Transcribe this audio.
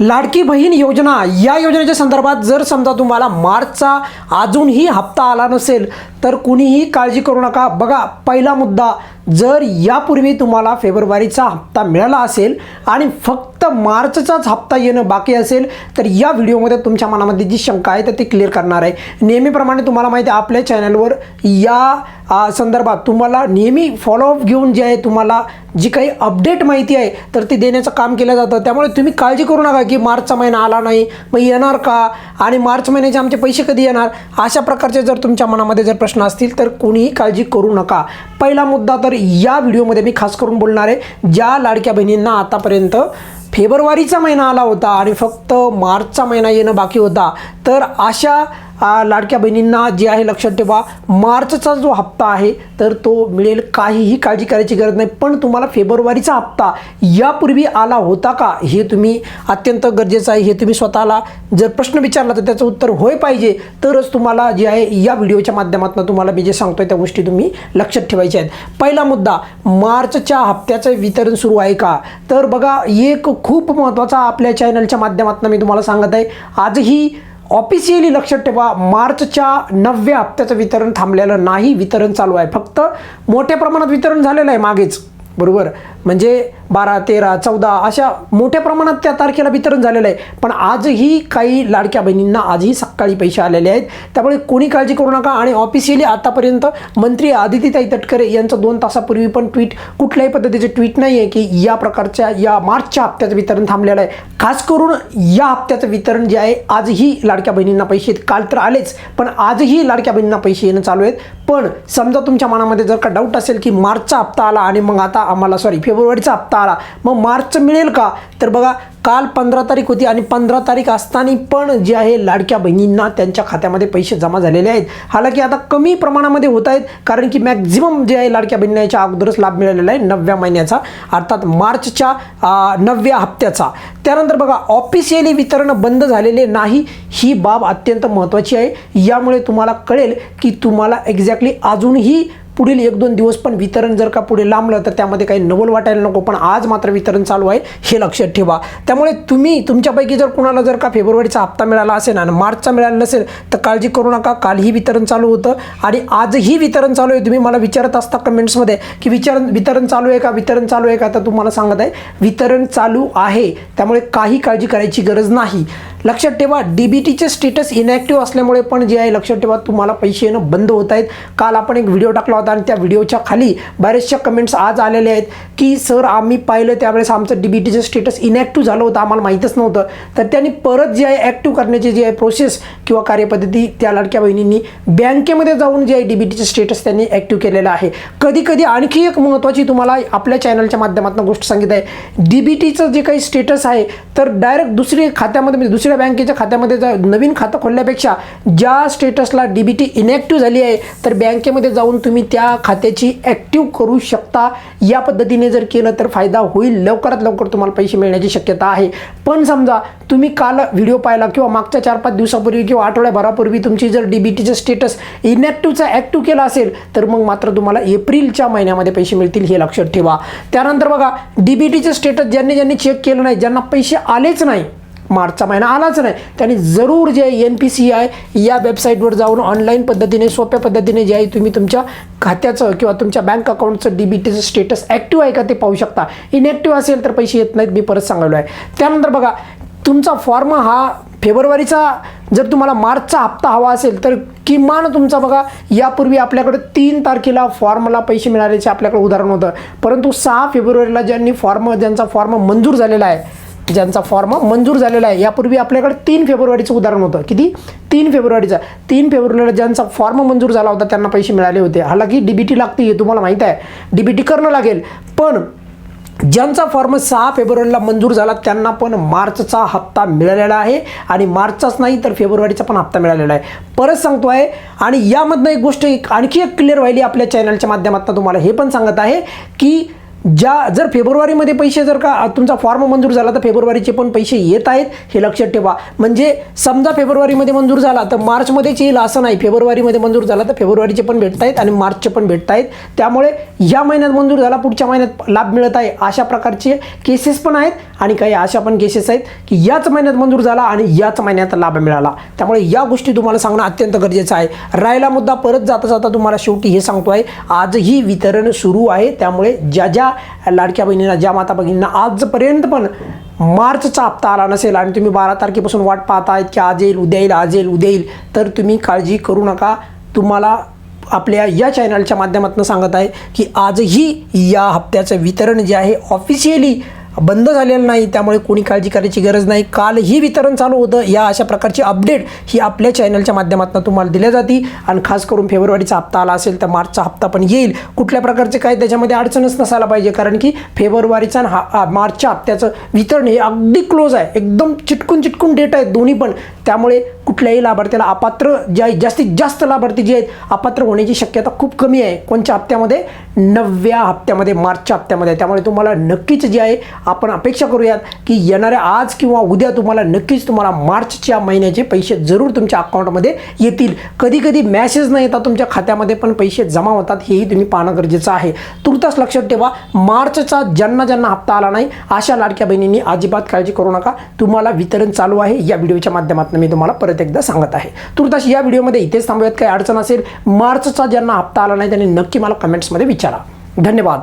लाडकी बहीण योजना. या योजनेच्या संदर्भात जर समजा तुम्हाला मार्चचा अजूनही हप्ता आला नसेल तर कुणीही काळजी करू नका. बघा पहिला मुद्दा जर यापूर्वी तुम्हाला फेब्रुवारीचा हप्ता मिळाला असेल आणि फक्त मार्चचाच हप्ता येणं बाकी असेल तर या व्हिडिओमध्ये तुमच्या मनामध्ये जी शंका आहे तर ती क्लिअर करणार आहे. नेहमीप्रमाणे तुम्हाला माहिती आहे आपल्या चॅनलवर या संदर्भात तुम्हाला नेहमी फॉलोअप घेऊन जे आहे तुम्हाला जी काही अपडेट माहिती आहे तर ती देण्याचं काम केलं जातं. त्यामुळे तुम्ही काळजी करू नका की मार्चचा महिना आला नाही मग येणार का? आणि मार्च महिन्याचे आमचे पैसे कधी येणार? अशा प्रकारचे जर तुमच्या मनामध्ये जर प्रश्न असतील तर कोणीही काळजी करू नका. पहिला मुद्दा तर या व्हिडिओमध्ये मी खास करून बोलणार आहे ज्या लाडक्या बहिणींना आतापर्यंत फेब्रुवारीचा महिना आला होता आणि फक्त मार्चचा महिना येणं बाकी होता. तर अशा लाडक्या बहिणींना जे आहे लक्षात ठेवा मार्चचा जो हप्ता आहे तर तो मिळेल काहीही काळजी करायची गरज नाही. पण तुम्हाला फेब्रुवारीचा हप्ता यापूर्वी आला होता का? हे तुम्ही अत्यंत गरजेचं आहे हे तुम्ही स्वतःला जर प्रश्न विचारला तर त्याचं उत्तर होय पाहिजे. तरच तुम्हाला जे आहे या व्हिडिओच्या माध्यमातून तुम्हाला मी जे सांगतोय त्या गोष्टी तुम्ही लक्षात ठेवायच्या आहेत. पहिला मुद्दा मार्चच्या हप्त्याचं वितरण सुरू आहे का? तर बघा एक खूप महत्त्वाचा आपल्या चॅनलच्या माध्यमातून मी तुम्हाला सांगत आहे. आजही ऑफिशियली लक्षात ठेवा मार्चच्या नवव्या हप्त्याचं वितरण थांबलेलं नाही. वितरण चालू आहे. फक्त मोठ्या प्रमाणात वितरण झालेलं आहे मागेच. बरोबर? म्हणजे बारा तेरा चौदा अशा मोठ्या प्रमाणात त्या तारखेला वितरण झालेलं आहे. पण आजही काही लाडक्या बहिणींना आजही सकाळी पैसे आलेले आहेत. त्यामुळे कोणी काळजी करू नका आणि ऑफिशियली आतापर्यंत मंत्री आदितीताई तटकरे यांचं दोन तासापूर्वी पण ट्विट कुठल्याही पद्धतीचे ट्विट नाही आहे की या प्रकारच्या या मार्चच्या हप्त्याचं वितरण थांबलेलं आहे. खास करून या हप्त्याचं वितरण जे आहे आजही लाडक्या बहिणींना पैसे आहेत. काल तर आलेच पण आजही लाडक्या बहिणींना पैसे येणं चालू आहेत. पण समजा तुमच्या मनामध्ये जर का डाऊट असेल की मार्चचा हप्ता आला आणि मग आता आम्हाला सॉरी फेब्रुवारीचा हप्ता आला. मग मार्च मिळेल का? तर बघा काल पंधरा तारीख होती आणि पंधरा तारीख असताना पण जे आहे लाडक्या बहिणींना त्यांच्या खात्यामध्ये पैसे जमा झालेले आहेत. हालांकी आता कमी प्रमाणामध्ये होत आहेत कारण की मॅक्झिमम जे आहे लाडक्या बहिणींना याच्या अगोदरच लाभ मिळालेला आहे नवव्या महिन्याचा. अर्थात मार्चच्या नवव्या हप्त्याचा. त्यानंतर बघा ऑफिशियली वितरण बंद झालेले नाही ही बाब अत्यंत महत्त्वाची आहे. यामुळे तुम्हाला कळेल की तुम्हाला एक्झॅक्टली अजूनही पुढील एक दोन दिवस पण वितरण जर का पुढे लांबलं तर त्यामध्ये काही नवल वाटायला नको. पण आज मात्र वितरण चालू आहे हे लक्षात ठेवा. त्यामुळे तुम्ही तुमच्यापैकी जर कुणाला जर का फेब्रुवारीचा हप्ता मिळाला असेल आणि मार्चचा मिळाला नसेल तर काळजी करू नका. कालही वितरण चालू होतं आणि आजही वितरण चालू आहे. तुम्ही मला विचारत असता कमेंट्समध्ये की विचारण वितरण चालू आहे का? वितरण चालू आहे का? तर तुम्हाला सांगत आहे वितरण चालू आहे. त्यामुळे काही काळजी करायची गरज नाही. लक्षात ठेवा डी बी टीचे स्टेटस इनॅक्टिव्ह असल्यामुळे पण जे आहे लक्षात ठेवा तुम्हाला पैसे येणं बंद होत आहेत. काल आपण एक व्हिडिओ टाकला होता आणि त्या व्हिडिओच्या खाली बऱ्याचशा कमेंट्स आज आलेले आहेत की सर आम्ही पाहिलं त्यावेळेस आमचं डी बी टीचं स्टेटस इनॅक्टिव्ह झालं होतं आम्हाला माहीतच नव्हतं. तर त्यांनी परत जे आहे ॲक्टिव्ह करण्याची जी आहे प्रोसेस किंवा कार्यपद्धती त्या लाडक्या बहिणींनी बँकेमध्ये जाऊन जे आहे डी बी टीचं स्टेटस त्यांनी ॲक्टिव्ह केलेलं आहे. कधी कधी आणखी एक महत्त्वाची तुम्हाला आपल्या चॅनलच्या माध्यमातून गोष्ट सांगित आहे. डी बी टीचं जे काही स्टेटस आहे तर डायरेक्ट दुसरी खात्यामध्ये म्हणजे दुसऱ्या बँकेच्या खात्यामध्ये जर नवीन खातं खोलल्यापेक्षा ज्या स्टेटसला डी बी टी इनॅक्टिव्ह झाली आहे तर बँकेमध्ये जाऊन तुम्ही त्या खात्याची ॲक्टिव्ह करू शकता. या पद्धतीने जर केलं तर फायदा होईल. लवकरात लवकर तुम्हाला पैसे मिळण्याची शक्यता आहे. पण समजा तुम्ही काल व्हिडिओ पाहिला किंवा मागच्या चार पाच दिवसापूर्वी किंवा आठवड्याभरापूर्वी तुमची जर डी बी टीचं स्टेटस इनॅक्टिव्हचा ॲक्टिव्ह केला असेल तर मग मात्र तुम्हाला एप्रिलच्या महिन्यामध्ये पैसे मिळतील हे लक्षात ठेवा. त्यानंतर बघा डी बी टीचं स्टेटस ज्यांनी ज्यांनी चेक केलं नाही ज्यांना पैसे आलेच नाही मार्चचा महिना आलाच नाही. त्यांनी जरूर जे एन पी सी आय या वेबसाईटवर जाऊन ऑनलाईन पद्धतीने सोप्या पद्धतीने जे आहे तुम्ही तुमच्या खात्याचं किंवा तुमच्या बँक अकाउंटचं डी बी टीचं स्टेटस ॲक्टिव्ह आहे का ते पाहू शकता. इनॅक्टिव्ह असेल तर पैसे येत नाहीत मी परत सांगायलो आहे त्यानंतर बघा तुमचा फॉर्म हा फेब्रुवारीचा जर तुम्हाला मार्चचा हप्ता हवा असेल तर किमान तुमचा बघा यापूर्वी आपल्याकडे तीन तारखेला फॉर्मला पैसे मिळाल्याचे आपल्याकडे उदाहरण होतं. परंतु सहा फेब्रुवारीला ज्यांनी फॉर्म ज्यांचा फॉर्म मंजूर झालेला आहे ज्यांचा फॉर्म मंजूर झालेला आहे. यापूर्वी आपल्याकडे तीन फेब्रुवारीचं उदाहरण होतं. किती? तीन फेब्रुवारीचा. तीन फेब्रुवारीला ज्यांचा फॉर्म मंजूर झाला होता त्यांना पैसे मिळाले होते. हालाकी डी बी टी लागते हे तुम्हाला माहीत आहे. डी बी टी करणं लागेल. पण ज्यांचा फॉर्म सहा फेब्रुवारीला मंजूर झाला त्यांना पण मार्चचा हप्ता मिळालेला आहे. आणि मार्चचाच नाही तर फेब्रुवारीचा पण हप्ता मिळालेला आहे. परत सांगतो आहे आणि यामधनं एक गोष्ट एक आणखी एक क्लिअर व्हायली आपल्या चॅनलच्या माध्यमातून. तुम्हाला हे पण सांगत आहे की ज्या जर फेब्रुवारीमध्ये पैसे जर का तुमचा फॉर्म मंजूर झाला तर फेब्रुवारीचे पण पैसे येत आहेत हे लक्षात ठेवा. म्हणजे समजा फेब्रुवारीमध्ये मंजूर झाला तर मार्चमध्येच येईल असं नाही. फेब्रुवारीमध्ये मंजूर झाला तर फेब्रुवारीचे पण भेटत आहेत आणि मार्चचे पण भेटत आहेत. त्यामुळे या महिन्यात मंजूर झाला पुढच्या महिन्यात लाभ मिळत आहे अशा प्रकारचे केसेस पण आहेत आणि काही अशा पण केसेस आहेत की याच महिन्यात मंजूर झाला आणि याच महिन्यात लाभ मिळाला. त्यामुळे या गोष्टी तुम्हाला सांगणं अत्यंत गरजेचं आहे. राहिला मुद्दा परत जाता जाता तुम्हाला शेवटी हे सांगतो आहे आजही वितरण सुरू आहे त्यामुळे ज्या ज्या लाडक्या बहिणींना ज्या माता भगिनींना आजपर्यंत पण मार्चचा हप्ता आला नसेल आणि तुम्ही बारा तारखेपासून वाट पाहतायत की आज येईल उद्या येईल आज येईल उद्या येईल तर तुम्ही काळजी करू नका. तुम्हाला आपल्या या चॅनलच्या माध्यमातून सांगत आहे की आजही या हप्त्याचं वितरण जे आहे ऑफिशियली बंद झालेलं नाही त्यामुळे कोणी काळजी करायची गरज नाही. कालही वितरण चालू होतं. या अशा प्रकारची अपडेट ही आपल्या चॅनलच्या माध्यमातून तुम्हाला दिल्या जाते. आणि खास करून फेब्रुवारीचा हप्ता आला असेल तर मार्चचा हप्ता पण येईल. कुठल्या प्रकारचे काय त्याच्यामध्ये अडचणच नसायला पाहिजे. कारण की फेब्रुवारीचा आणि हा हा मार्चच्या हप्त्याचं वितरण हे अगदी क्लोज आहे. एकदम चिटकून चिटकून डेट आहेत दोन्ही पण. त्यामुळे कुठल्याही लाभार्थ्याला अपात्र ज्या जास्तीत जास्त लाभार्थी जे आहेत अपात्र होण्याची शक्यता खूप कमी आहे. कोणत्या हप्त्यामध्ये? नवव्या हप्त्यामध्ये मार्चच्या हप्त्यामध्ये. त्यामुळे तुम्हाला नक्कीच जे आहे आपण अपेक्षा करूयात की येणाऱ्या आज किंवा उद्या तुम्हाला नक्कीच तुम्हाला मार्चच्या महिन्याचे पैसे जरूर तुमच्या अकाउंटमध्ये येतील. कधी कधी मॅसेज न येतात तुमच्या खात्यामध्ये पण पैसे जमा होतात हेही तुम्ही पाहणं गरजेचं आहे. तुर्तास लक्षात ठेवा मार्चचा ज्यांना ज्यांना हप्ता आला नाही अशा लाडक्या बहिणींनी अजिबात काळजी करू नका. तुम्हाला वितरण चालू आहे. या व्हिडिओच्या माध्यमातून मी तुम्हाला परत एकदा सांगत आहे. तुर्तास या व्हिडिओमध्ये इथेच थांबूयात. काही अडचण असेल मार्चचा ज्यांना हप्ता आला नाही त्यांनी नक्की मला कमेंट्समध्ये विचारा. धन्यवाद.